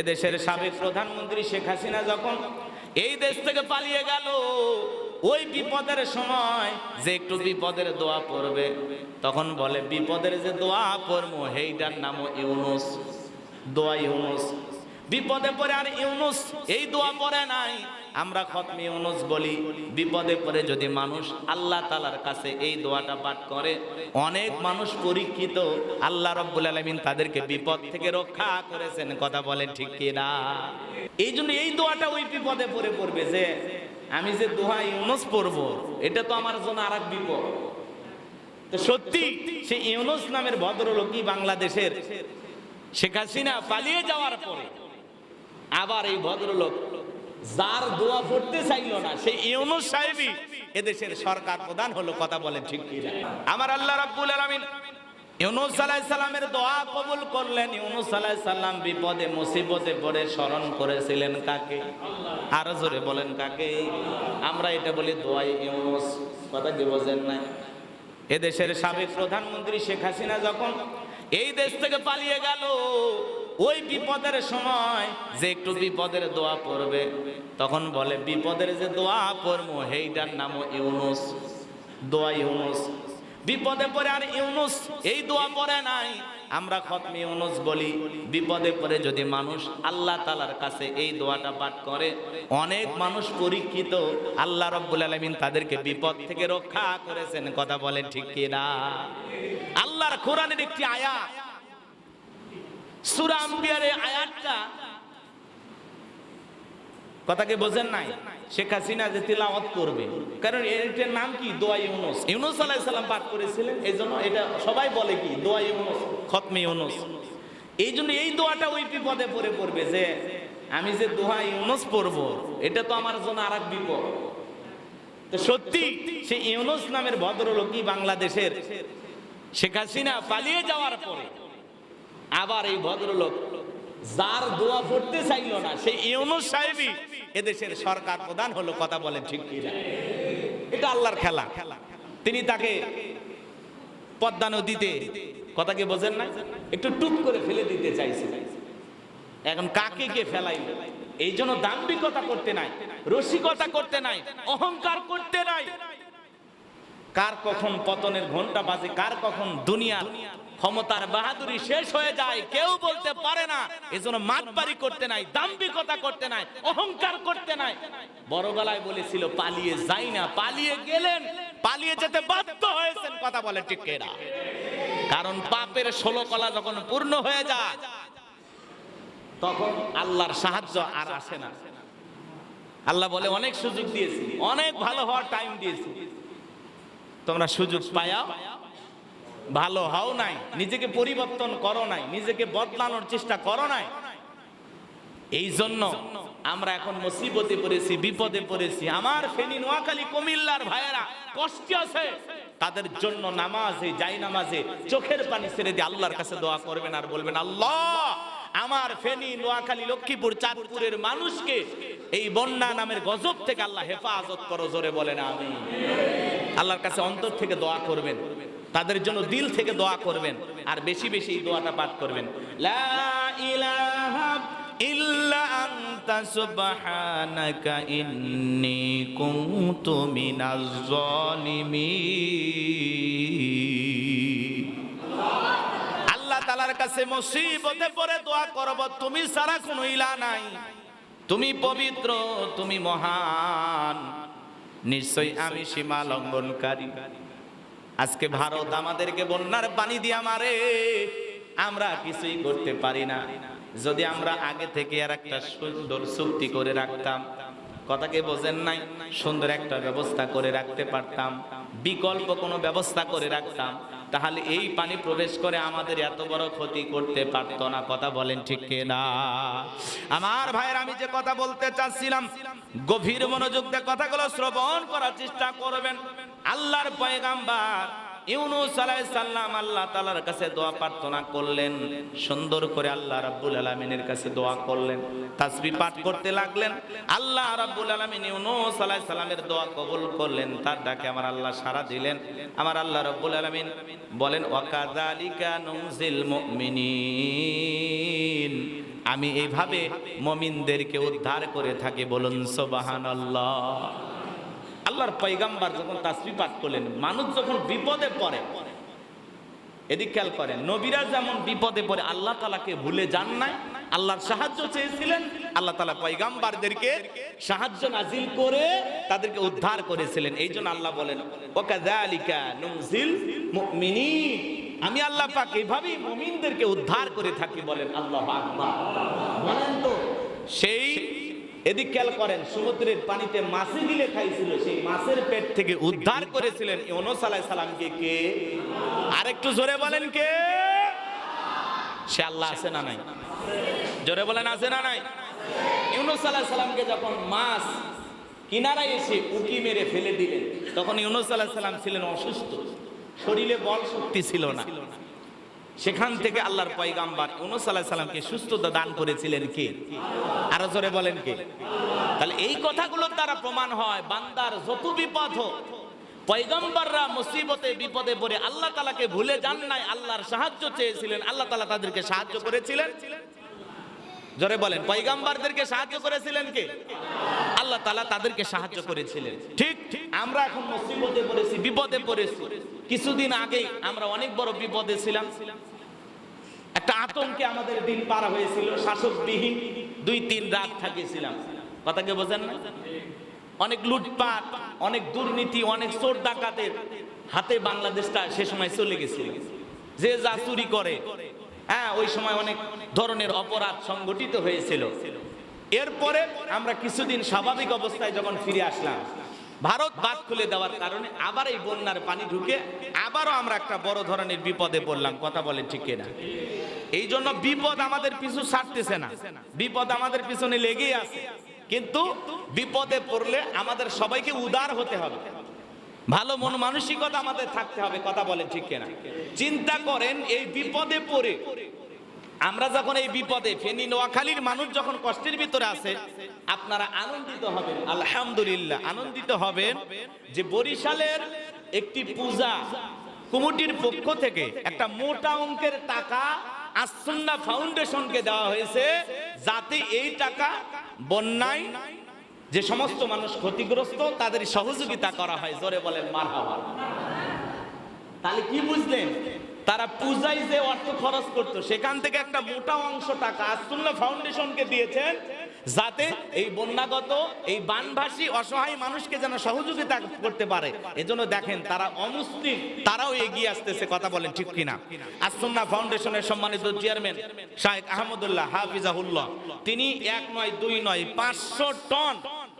এদেশের সাবেক প্রধানমন্ত্রী শেখ হাসিনা যখন এই দেশ থেকে পালিয়ে গেল, ওই বিপদের সময় যে একটু বিপদের দোয়া পড়বে, তখন বলে, বিপদের যে দোয়া পড়ব হেইটার নাম ইউনুস। দোয়া ইউনুস। বিপদে পড়ে আর ইউনুস এই দোয়া পড়ে নাই। আমরা খতমি ইউনুস বলি, বিপদে পড়ে যদি মানুষ আল্লাহ তালার কাছে এই দোয়াটা পাঠ করে, অনেক মানুষ পরীক্ষিত, আল্লাহ রব্বুল আলমিন তাদেরকে বিপদ থেকে রক্ষা করেছেন, কথা বলেন ঠিক কিনা? এই জন্য এই দোয়াটা ওই বিপদে পড়ে পড়বে যে, আমি যে দোয়া ইউনুস পড়ব, এটা তো আমার জন্য আর এক বিপদ। তো সত্যি, সেই ইউনুস নামের ভদ্রলোকই বাংলাদেশের শেখ হাসিনা পালিয়ে যাওয়ার পরে আবার এই ভদ্রলোক যার দোয়া পড়তে চাইল না, সেই ইউনুস সাহেবই এদেশের সরকার প্রধান হলো, কথা বলে ঠিক কি না? আমার আল্লাহ রাব্বুল আলামিন ইউনুস আলাইহিস সালামের দোয়া কবুল করলেন। ইউনুস আলাইহিস সালাম বিপদে, মুসিবতে পড়ে, স্মরণ করেছিলেন কাকে? আরও জোরে বলেন কাকে? আমরা এটা বলি দোয়াই ইউনুস, কথা কি বোঝেন না এদেশের সাবেক প্রধানমন্ত্রী শেখ হাসিনা যখন এই দেশ থেকে পালিয়ে গেল ওই বিপদের সময় যে একটু বিপদের দোয়া পড়বে, তখন বলে, বিপদের যে দোয়া পড়ব, সেইটার নাম ইউনুস। দোয়া ইউনুস। বিপদে পড়ে আর ইউনুস, এই দোয়া পড়ে নাই। আমরা খতমি ইউনুস বলি, বিপদে পড়ে যদি মানুষ আল্লাহ তালার কাছে এই দোয়াটা পাঠ করে, অনেক মানুষ পরীক্ষিত, আল্লাহ রব্বুল আলমিন তাদেরকে বিপদ থেকে রক্ষা করেছেন। কথা বলেন ঠিক কিনা? আল্লাহর কোরআনের একটি আয়াত বোঝেন নাই? শেখ হাসিনা যে তিলাওয়াত করবে, কারণ এটার নাম কি? দোয়া ইউনুস। ইউনুস পাঠ করেছিলেন এই জন্য এটা সবাই বলে কি? দোয়া ইউনুস, খতমে ইউনুস। এই জন্য এই দোয়াটা ওই বিপদে পড়ে পড়বে যে, আমি যে দোয়া ইউনুস পড়ব, এটা তো আমার জন্য আর এক বিপদ। তো সত্যি, সেই ইউনুস নামের ভদ্রলোকই বাংলাদেশের শেখ হাসিনা পালিয়ে যাওয়ার পরে আবার এই ভদ্রলোক যার দোয়া পড়তে চাইল না, সেই ইউনুস সাহেবই এদেশের সরকার প্রধান হলো, কথা বলেন ঠিক কি না? এটা আল্লাহর খেলা। তিনি তাকে পদ্মা নদীতে, কথা কি বোঝেন না? একটু টুপ করে ফেলে দিতে চাইছে। এখন কাকে কে ফেলাইল? এই জন্য দাম্ভিকতা করতে নাই, রসিকতা করতে নাই, অহংকার করতে নাই। কার কখন পতনের ঘণ্টা বাজে, কার কখন দুনিয়া ক্ষমতার বাহাদুরি শেষ হয়ে যায়, কেউ বলতে পারে না এজন্য মাতবাড়ি করতে নাই, দাম্ভিকতা করতে নাই, অহংকার করতে নাই। বড় গলায় বলেছিল, পালিয়ে যাই না, পালিয়ে গেলেন, পালিয়ে যেতে বাধ্য হয়েছেন, কথা বলে ঠিক এরা কারণ পাপের ষোলো কলা যখন পূর্ণ হয়ে যায়, তখন আল্লাহর সাহায্য আর আসে না। আল্লাহ বলে, অনেক সুযোগ দিয়েছি, অনেক ভালো হওয়ার টাইম দিয়েছি। তোমরা সুযোগ পায়াও ভালো হও নাই, নিজেকে পরিবর্তন করো নাই, নিজেকে বদলানোর চেষ্টা করো নাই। এই জন্য আমরা এখন মুসিবতে পড়েছি, বিপদে পড়েছি। আমার ফেনী, নোয়াখালী, কুমিল্লার ভাইয়েরা, কষ্টে আছে। তাদের জন্য নামাজে, যাই নামাজে, চোখের পানি ছেড়ে দিয়ে আল্লাহর কাছে দোয়া করবেন আর বলবেন, আল্লাহ, আমার ফেনী, নোয়াখালী, লক্ষ্মীপুর, চাঁদপুরের মানুষকে এই বন্যা নামের গজব থেকে আল্লাহ হেফাজত করো। জোরে বলেন আমি আল্লাহর কাছে অন্তর থেকে দোয়া করবেন। তাদের জন্য দিল থেকে দোয়া করবেন আর বেশি বেশি দোয়াটা পাঠ করবেন। লা আল্লাহ তালার কাছে মুসিবতে পড়ে দোয়া করব, তুমি সারা কোনো ইলা নাই। তুমি পবিত্র, তুমি মহান। নিশ্চয়ই আমি সীমা লঙ্ঘনকারী। আজকে ভারত আমাদেরকে বন্যার পানি দিয়ে মারে। আমরা কিছুই করতে পারি না। যদি আমরা আগে থেকে আর একটা সুন্দর চুক্তি করে রাখতাম কথাকে বোঝেন নাই? সুন্দর একটা ব্যবস্থা করে রাখতে পারতাম বিকল্প কোনো ব্যবস্থা করে রাখতাম তাহলে এই পানি প্রবেশ করে আমাদের এত বড় ক্ষতি করতে পারত না। কথা বলেন ঠিক না আমার ভাইয়ের আমি যে কথা বলতে চাচ্ছিলাম, গভীর মনোযোগ দিয়ে কথাগুলো শ্রবণ করার চেষ্টা করবেন। আল্লাহর পয়গাম্বার ইউনুস আলাইহিস সালাম আল্লাহ তাআলার কাছে দোয়া প্রার্থনা করলেন। সুন্দর করে আল্লাহ রাব্বুল আলামিনের কাছে দোয়া করলেন। তাসবিহ পাঠ করতে লাগলেন। আল্লাহ রাব্বুল আলামিন ইউনুস আলাইহিস সালামের দোয়া কবুল করলেন। তার ডাকে আমার আল্লাহ সাড়া দিলেন। আমার আল্লাহ রাব্বুল আলামিন বলেন, ওয়াকাযালিকা নুনজিল মুমিনিন। আমি এইভাবে মমিনদেরকে উদ্ধার করে থাকি বলুন সোবাহান আল্লাহর পয়গাম্বার যখন তাসবি পাঠ করলেন, মানুষ যখন বিপদে পড়ে, এদিক খেয়াল করেন, নবীরা যেমন বিপদে পড়ে, আল্লাহ তালাকে ভুলে যান নাই, আল্লাহর সাহায্য চেয়েছিলেন, আল্লাহ তালা পয়গাম্বারদেরকে সাহায্য নাজিল করে তাদেরকে উদ্ধার করেছিলেন। এই জন্য আল্লাহ বলেন ওকাদালিকা আমি আল্লাহ পাক এইভাবেই মুমিনদেরকে উদ্ধার করে থাকি বলেন আল্লাহ বলেন তো, সেই এদিক খেয়াল করেন, সমুদ্রের পানিতে মাছে দিলে খাইছিল, সেই মাছের পেট থেকে উদ্ধার করেছিলেন ইউনুস আলাইহিস সালামকে কে? আরেকটু জোরে বলেন কে? সে আল্লাহ আছে না নাই? জোরে বলেন, আছে না নাই? ইউনুস আলাইহিস সালামকে যখন মাছ কিনারায় এসে উকি মেরে ফেলে দিলেন, তখন ইউনুস আলাইহিস সালাম ছিলেন অসুস্থ। শরীরে বল শক্তি ছিল না। সেখান থেকে আল্লাহর পয়গাম্বার ইউনুস আলাইহিস সালামকে সুস্থতা দান করেছিলেন কে? আরও জোরে বলেন কে? তাহলে এই কথাগুলোর দ্বারা প্রমাণ হয়, বান্দার যত বিপদ হোক, পয়গম্বররা মুসিবতে, বিপদে পড়ে আল্লাহ তালাকে ভুলে যান নাই, আল্লাহর সাহায্য চেয়েছিলেন, আল্লাহ তালা তাদেরকে সাহায্য করেছিলেন। জোরে বলেন, পয়গাম্বারদেরকে সাহায্য করেছিলেন কে? আল্লাহ তালা তাদেরকে সাহায্য করেছিলেন। ঠিক আমরা এখন মুসিবতে পড়েছি বিপদে পড়েছি। কিছুদিন আগেই আমরা অনেক বড় বিপদে ছিলাম। একটা আতঙ্কে আমাদের দিন পার হয়েছিল শাসকবিহীন দুই তিন রাত থাকিয়েছিলাম। কথাকে বোঝেন না? অনেক লুটপাট অনেক দুর্নীতি অনেক চোর ডাকাতের হাতে বাংলাদেশটা সে সময় চলে গেছিল। যে যা চুরি করে হ্যাঁ ওই সময় অনেক ধরনের অপরাধ সংগঠিত হয়েছিল। এরপরে আমরা কিছুদিন স্বাভাবিক অবস্থায় যখন ফিরে আসলাম, ভারত বাদ খুলে দেওয়ার কারণে আবার এই বন্যার পানি ঢুকে আবারও আমরা একটা বড় ধরনের বিপদে পড়লাম, কথা বলেন ঠিক না এই জন্য বিপদ আমাদের পিছু ছাড়তেছে না। বিপদ আমাদের পিছনে লেগেই আছে। কিন্তু বিপদে পড়লে আমাদের সবাইকে উদার হতে হবে। ভালো মন মানসিকতা আমাদের থাকতে হবে, কথা বলেন ঠিক কিনা? চিন্তা করেন, এই বিপদে পড়ে আমরা যখন এই বিপদে, ফেনী, নোয়াখালীর মানুষ যখন কষ্টের ভিতরে আছে, আপনারা আনন্দিত হবেন, আলহামদুলিল্লাহ, আনন্দিত হবেন যে বরিশালের একটি পূজা কুমুটির পক্ষ থেকে একটা মোটা অঙ্কের টাকা আসন্না ফাউন্ডেশনকে দেওয়া হয়েছে, যাতে এই টাকা বন্যায় যে সমস্ত মানুষ ক্ষতিগ্রস্ত, তাদের সহযোগিতা করা হয়। জোরে বলেন মার তাহলে কি বুঝলেন? তারা পূজায় যে অর্থ খরচ করতো, সেখান থেকে একটা মোটা অংশ টাকা আসুল্লাহ ফাউন্ডেশনকে দিয়েছেন, যাতে এই বন্যাগত, এই বানভাসী, অসহায় মানুষকে যেন সহযোগিতা করতে পারে। এজন্য দেখেন, তারা অমুসলিম, তারাও এগিয়ে আসতেছে, কথা বলেন ঠিক কিনা। আসুন্না ফাউন্ডেশনের সম্মানিত চেয়ারম্যান শাহেক আহমদুল্লাহ হাফিজাহুল্লাহ, তিনি এক নয়, দুই নয়, পাঁচশো টন